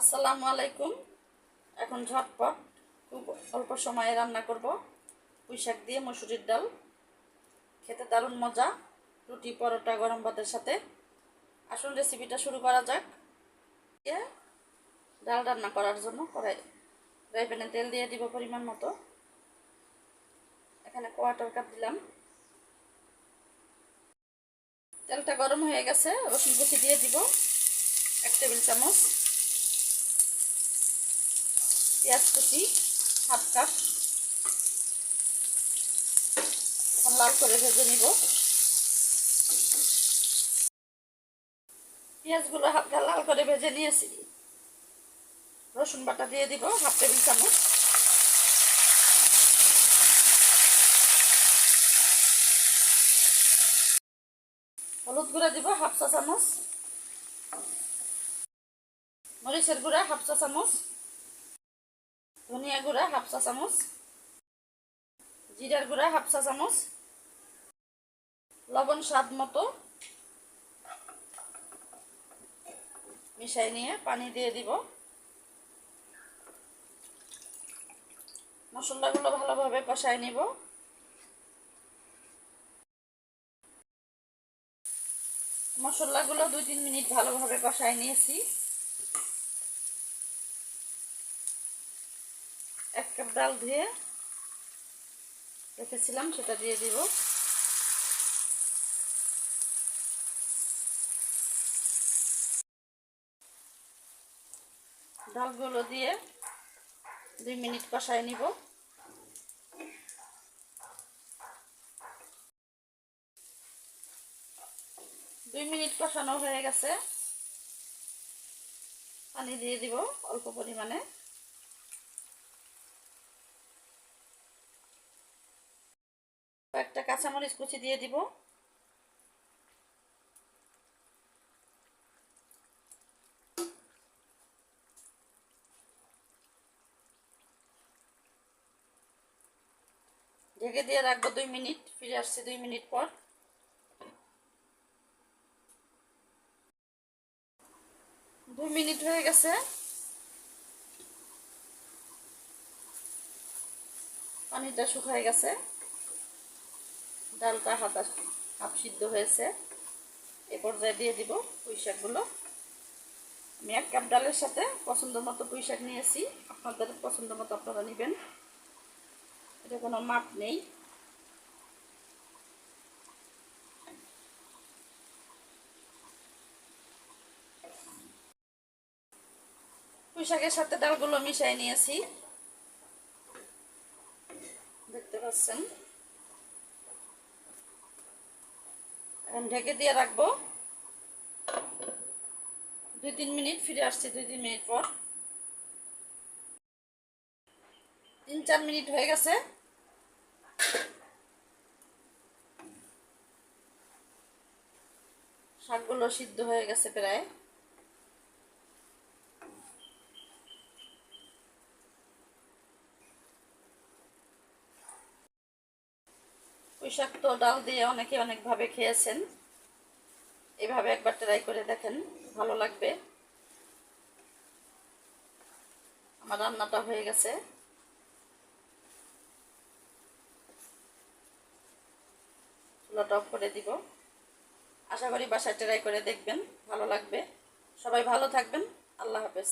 আসসালামু আলাইকুম। এখন ঝটপট খুব অল্প সময়ে রান্না করব। পুঁই শাক দিয়ে মসুরির ডাল। খেতে দারুণ মজা। রুটি, পরোটা, গরম ভাতের সাথে। আসুন রেসিপিটা শুরু করা যাক। ডাল রান্না করার জন্য কড়াই, ফ্রাই প্যানে তেল দিয়ে দিব পরিমাণ মতো। এখানে কোয়াটার কাপ দিলাম। তেলটা গরম হয়ে গেছে, রসুন কুচি দিয়ে দিব। এক টেবিল চামচ। পেঁয়াজ কুচি, হাফ কাপ। লাল করে ভেজে নিব। পেঁয়াজগুলো হালকা লাল করে ভেজে নিয়েছি। রসুন বাটা দিয়ে দিব, হাফ টেবিল চামচ। হলুদ গুঁড়া দিব, হাফ চা চামচ। মরিচের গুঁড়া, হাফ চা চামচ। ধনিয়া গুঁড়া হাফ চা চামচ, জিরার গুঁড়া হাফ চা চামচ, লবণ স্বাদ মতো মিশাই নিয়ে পানি দিয়ে দিব। মশলাগুলো ভালোভাবে কষাই নিব। মশলাগুলো দুই তিন মিনিট ভালোভাবে কষাই নিয়েছি এক কাপ ডাল ধুয়ে রেখেছিলাম, সেটা দিয়ে দিব। ডালগুলো দিয়ে দুই মিনিট কষাই নিব। দুই মিনিট কষানো হয়ে গেছে। পানি দিয়ে দিব অল্প পরিমাণে। কাঁচামরিচ কুচি দিয়ে দিব। ঢেকে দিয়ে রাখব দুই মিনিট, ফিরে আসছি দুই মিনিট পর। দুই মিনিট হয়ে গেছে। পানিটা শুকায় গেছে। ডালটা হাতা হাফ সিদ্ধ হয়েছে। এ পর্যায়ে দিয়ে দিব পুঁই শাকগুলো। আমি এক কাপ ডালের সাথে পছন্দ মতো পুঁই শাক নিয়েছি। আপনাদের পছন্দ মতো আপনারা নেবেন। এটা কোনো মাপ নেই। পুঁই শাকের সাথে ডালগুলো মিশাই নিয়েছি। দেখতে পাচ্ছেন? এখন ঢেকে দিয়ে রাখব। দুই তিন মিনিট ফিরে আসছি, দুই তিন মিনিট পর। তিন চার মিনিট হয়ে গেছে। শাকগুলো সিদ্ধ হয়ে গেছে প্রায়। পুঁইশাক তো ডাল দিয়ে অনেকে অনেকভাবে খেয়েছেন। এভাবে একবার ট্রাই করে দেখেন, ভালো লাগবে। আমার রান্নাটা হয়ে গেছে। চুলাটা অফ করে দিব। আশা করি বাসায় ট্রাই করে দেখবেন, ভালো লাগবে। সবাই ভালো থাকবেন, আল্লাহ হাফেজ।